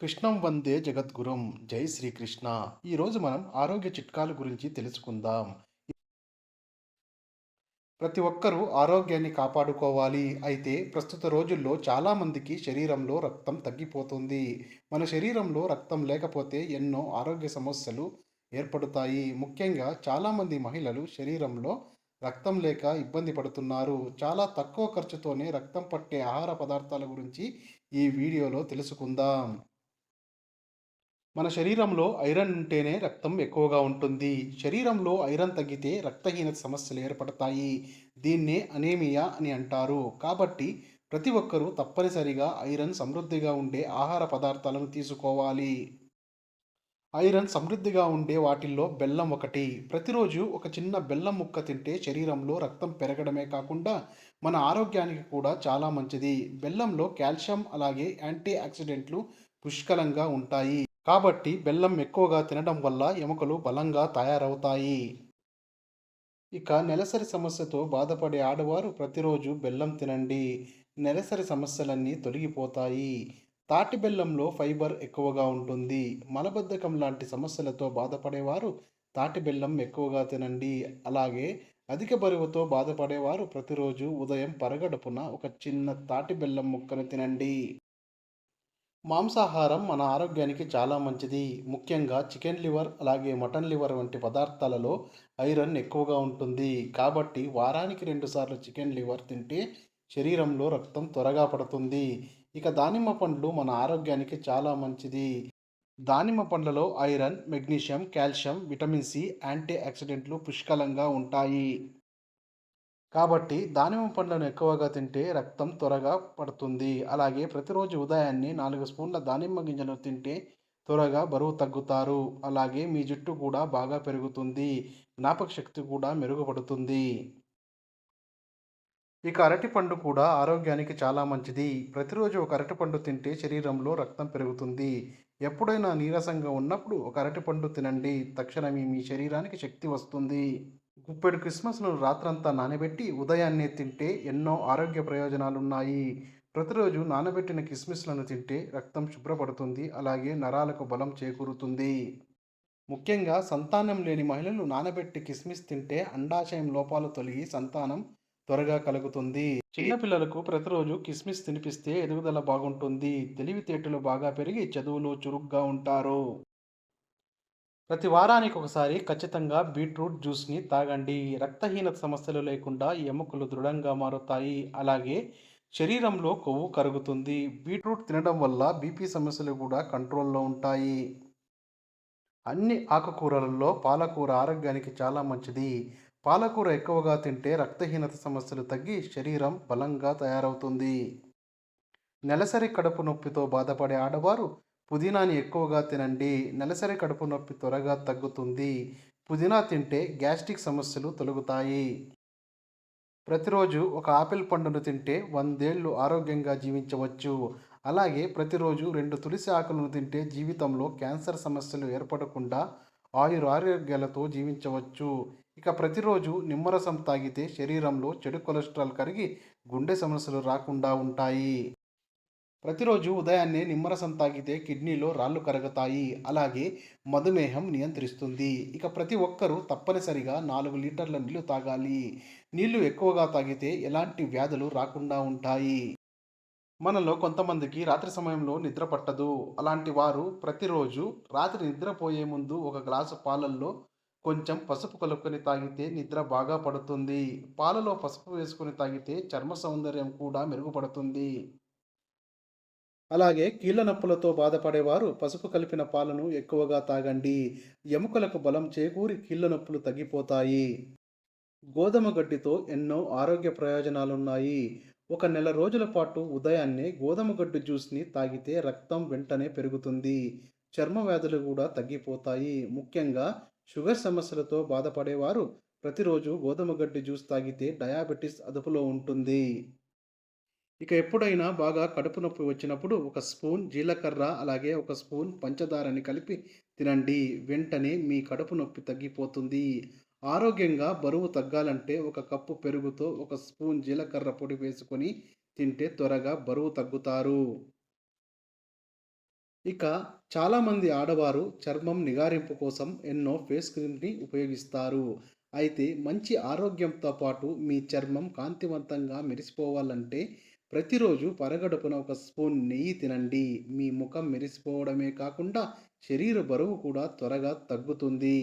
కృష్ణం వందే జగద్గురం. జై శ్రీకృష్ణ. ఈరోజు మనం ఆరోగ్య చిట్కాల గురించి తెలుసుకుందాం. ప్రతి ఒక్కరూ ఆరోగ్యాన్ని కాపాడుకోవాలి. అయితే ప్రస్తుత రోజుల్లో చాలామందికి శరీరంలో రక్తం తగ్గిపోతుంది. మన శరీరంలో రక్తం లేకపోతే ఎన్నో ఆరోగ్య సమస్యలు ఏర్పడతాయి. ముఖ్యంగా చాలామంది మహిళలు శరీరంలో రక్తం లేక ఇబ్బంది పడుతున్నారు. చాలా తక్కువ ఖర్చుతోనే రక్తం పట్టే ఆహార పదార్థాల గురించి ఈ వీడియోలో తెలుసుకుందాం. మన శరీరంలో ఐరన్ ఉంటేనే రక్తం ఎక్కువగా ఉంటుంది. శరీరంలో ఐరన్ తగ్గితే రక్తహీనత సమస్యలు ఏర్పడతాయి. దీన్నే అనేమియా అని అంటారు. కాబట్టి ప్రతి ఒక్కరూ తప్పనిసరిగా ఐరన్ సమృద్ధిగా ఉండే ఆహార పదార్థాలను తీసుకోవాలి. ఐరన్ సమృద్ధిగా ఉండే వాటిల్లో బెల్లం ఒకటి. ప్రతిరోజు ఒక చిన్న బెల్లం ముక్క తింటే శరీరంలో రక్తం పెరగడమే కాకుండా మన ఆరోగ్యానికి కూడా చాలా మంచిది. బెల్లంలో కాల్షియం అలాగే యాంటీ ఆక్సిడెంట్లు పుష్కలంగా ఉంటాయి. కాబట్టి బెల్లం ఎక్కువగా తినడం వల్ల ఎముకలు బలంగా తయారవుతాయి. ఇక నెలసరి సమస్యతో బాధపడే ఆడవారు ప్రతిరోజు బెల్లం తినండి. నెలసరి సమస్యలన్నీ తొలగిపోతాయి. తాటి బెల్లంలో ఫైబర్ ఎక్కువగా ఉంటుంది. మలబద్ధకం లాంటి సమస్యలతో బాధపడేవారు తాటి బెల్లం ఎక్కువగా తినండి. అలాగే అధిక బరువుతో బాధపడేవారు ప్రతిరోజు ఉదయం పరగడుపున ఒక చిన్న తాటి బెల్లం ముక్కను తినండి. మాంసాహారం మన ఆరోగ్యానికి చాలా మంచిది. ముఖ్యంగా చికెన్ లివర్ అలాగే మటన్ లివర్ వంటి పదార్థాలలో ఐరన్ ఎక్కువగా ఉంటుంది. కాబట్టి వారానికి రెండుసార్లు చికెన్ లివర్ తింటే శరీరంలో రక్తం త్వరగా పడుతుంది. ఇక దానిమ్మ పండ్లు మన ఆరోగ్యానికి చాలా మంచిది. దానిమ్మ పండ్లలో iron magnesium calcium vitamin C anti ఆక్సిడెంట్లు పుష్కలంగా ఉంటాయి. కాబట్టి దానిమ్మ పండ్లను ఎక్కువగా తింటే రక్తం త్వరగా పడుతుంది. అలాగే ప్రతిరోజు ఉదయాన్నే నాలుగు స్పూన్ల దానిమ్మ గింజలు తింటే త్వరగా బరువు తగ్గుతారు. అలాగే మీ జుట్టు కూడా బాగా పెరుగుతుంది. జ్ఞాపక శక్తి కూడా మెరుగుపడుతుంది. ఇక అరటిపండు కూడా ఆరోగ్యానికి చాలా మంచిది. ప్రతిరోజు ఒక అరటిపండు తింటే శరీరంలో రక్తం పెరుగుతుంది. ఎప్పుడైనా నీరసంగా ఉన్నప్పుడు ఒక అరటిపండు తినండి. తక్షణమే మీ శరీరానికి శక్తి వస్తుంది. గుప్పెడు క్రిస్మస్ను రాత్రంతా నానబెట్టి ఉదయాన్నే తింటే ఎన్నో ఆరోగ్య ప్రయోజనాలున్నాయి. ప్రతిరోజు నానబెట్టిన కిస్మిస్లను తింటే రక్తం శుభ్రపడుతుంది అలాగే నరాలకు బలం చేకూరుతుంది. ముఖ్యంగా సంతానం లేని మహిళలు నానబెట్టి కిస్మిస్ తింటే అండాశయం లోపాలు తొలగి సంతానం త్వరగా కలుగుతుంది. చిన్నపిల్లలకు ప్రతిరోజు కిస్మిస్ తినిపిస్తే ఎదుగుదల బాగుంటుంది. తెలివితేటలు బాగా పెరిగి చదువులో చురుగ్గా ఉంటారు. ప్రతి వారానికి ఒకసారి ఖచ్చితంగా బీట్రూట్ జ్యూస్ని తాగండి. రక్తహీనత సమస్యలు లేకుండా ఎముకలు దృఢంగా మారుతాయి. అలాగే శరీరంలో కొవ్వు కరుగుతుంది. బీట్రూట్ తినడం వల్ల బీపీ సమస్యలు కూడా కంట్రోల్లో ఉంటాయి. అన్ని ఆకుకూరలలో పాలకూర ఆరోగ్యానికి చాలా మంచిది. పాలకూర ఎక్కువగా తింటే రక్తహీనత సమస్యలు తగ్గి శరీరం బలంగా తయారవుతుంది. నెలసరి కడుపు నొప్పితో బాధపడే ఆడవారు పుదీనాని ఎక్కువగా తినండి నెలసరి కడుపు నొప్పి త్వరగా తగ్గుతుంది పుదీనా తింటే గ్యాస్ట్రిక్ సమస్యలు తొలగుతాయి. ప్రతిరోజు ఒక ఆపిల్ పండును తింటే వందేళ్ళు ఆరోగ్యంగా జీవించవచ్చు. అలాగే ప్రతిరోజు రెండు తులసి ఆకులను తింటే జీవితంలో క్యాన్సర్ సమస్యలు ఏర్పడకుండా ఆయురారోగ్యాలతో జీవించవచ్చు. ఇక ప్రతిరోజు నిమ్మరసం తాగితే శరీరంలో చెడు కొలెస్ట్రాల్ కరిగి గుండె సమస్యలు రాకుండా ఉంటాయి. ప్రతిరోజు ఉదయాన్నే నిమ్మరసం తాగితే కిడ్నీలో రాళ్ళు కరుగుతాయి. అలాగే మధుమేహం నియంత్రిస్తుంది. ఇక ప్రతి ఒక్కరూ తప్పనిసరిగా నాలుగు లీటర్ల నీళ్ళు తాగాలి. నీళ్ళు ఎక్కువగా తాగితే ఎలాంటి వ్యాధులు రాకుండా ఉంటాయి. మనలో కొంతమందికి రాత్రి సమయంలో నిద్ర పట్టదు. అలాంటి వారు ప్రతిరోజు రాత్రి నిద్రపోయే ముందు ఒక గ్లాసు పాలల్లో కొంచెం పసుపు కలుపుకొని తాగితే నిద్ర బాగా పడుతుంది. పాలలో పసుపు వేసుకొని తాగితే చర్మ సౌందర్యం కూడా మెరుగుపడుతుంది. అలాగే కీళ్ళ నొప్పులతో బాధపడేవారు పసుపు కలిపిన పాలను ఎక్కువగా తాగండి. ఎముకలకు బలం చేకూరి కీళ్ళ నొప్పులు తగ్గిపోతాయి. గోధుమ గడ్డితో ఎన్నో ఆరోగ్య ప్రయోజనాలున్నాయి. ఒక నెల రోజుల పాటు ఉదయాన్నే గోధుమ గడ్డి జ్యూస్ని తాగితే రక్తం వెంటనే పెరుగుతుంది. చర్మ వ్యాధులు కూడా తగ్గిపోతాయి. ముఖ్యంగా షుగర్ సమస్యలతో బాధపడేవారు ప్రతిరోజు గోధుమ గడ్డి జ్యూస్ తాగితే డయాబెటీస్ అదుపులో ఉంటుంది. ఇక ఎప్పుడైనా బాగా కడుపు నొప్పి వచ్చినప్పుడు ఒక స్పూన్ జీలకర్ర అలాగే ఒక స్పూన్ పంచదారని కలిపి తినండి. వెంటనే మీ కడుపు నొప్పి తగ్గిపోతుంది. ఆరోగ్యంగా బరువు తగ్గాలంటే ఒక కప్పు పెరుగుతో ఒక స్పూన్ జీలకర్ర పొడి వేసుకొని తింటే త్వరగా బరువు తగ్గుతారు. ఇక చాలామంది ఆడవారు చర్మం నిగారింపు కోసం ఎన్నో ఫేస్ క్రీమ్ని ఉపయోగిస్తారు. అయితే మంచి ఆరోగ్యంతో పాటు మీ చర్మం కాంతివంతంగా మెరిసిపోవాలంటే ప్రతిరోజు పరగడుపున ఒక స్పూన్ నెయ్యి తినండి. మీ ముఖం మెరిసిపోవడమే కాకుండా శరీర బరువు కూడా త్వరగా తగ్గుతుంది.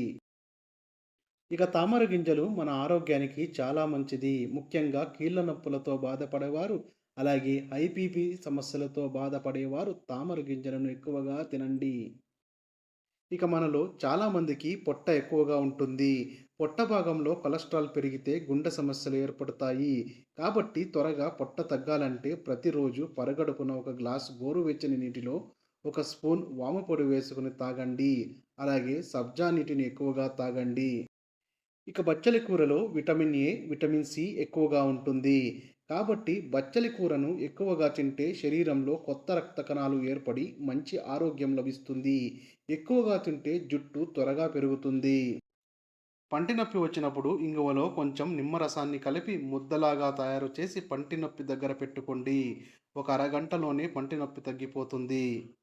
ఇక తామర గింజలు మన ఆరోగ్యానికి చాలా మంచిది. ముఖ్యంగా కీళ్ళ నొప్పులతో బాధపడేవారు అలాగే ఐపీపీ సమస్యలతో బాధపడేవారు తామర గింజలను ఎక్కువగా తినండి. ఇక మనలో చాలామందికి పొట్ట ఎక్కువగా ఉంటుంది. పొట్ట భాగంలో కొలెస్ట్రాల్ పెరిగితే గుండె సమస్యలు ఏర్పడతాయి. కాబట్టి త్వరగా పొట్ట తగ్గాలంటే ప్రతిరోజు పరగడుపున ఒక గ్లాస్ గోరువెచ్చని నీటిలో ఒక స్పూన్ వామపొడి వేసుకుని తాగండి. అలాగే సబ్జా నీటిని ఎక్కువగా తాగండి. ఇక బచ్చలి కూరలో విటమిన్ ఏ విటమిన్ సి ఎక్కువగా ఉంటుంది. కాబట్టి బచ్చలి కూరను ఎక్కువగా తింటే శరీరంలో కొత్త రక్త కణాలు ఏర్పడి మంచి ఆరోగ్యం లభిస్తుంది. ఎక్కువగా తింటే జుట్టు త్వరగా పెరుగుతుంది. పంటి నొప్పి వచ్చినప్పుడు ఇంగువలో కొంచెం నిమ్మరసాన్ని కలిపి ముద్దలాగా తయారు చేసి పంటి నొప్పి దగ్గర పెట్టుకోండి. ఒక అరగంటలోనే పంటి నొప్పి తగ్గిపోతుంది.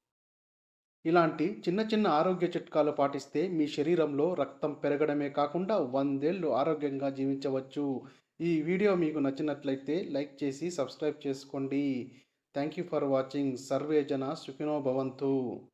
ఇలాంటి చిన్న చిన్న ఆరోగ్య చిట్కాలు పాటిస్తే మీ శరీరంలో రక్తం పెరగడమే కాకుండా వందేళ్ళు ఆరోగ్యంగా జీవించవచ్చు. ఈ వీడియో మీకు నచ్చినట్లయితే లైక్ చేసి సబ్స్క్రైబ్ చేసుకోండి. Thank you for watching. సర్వేజన సుఖినో భవంతు.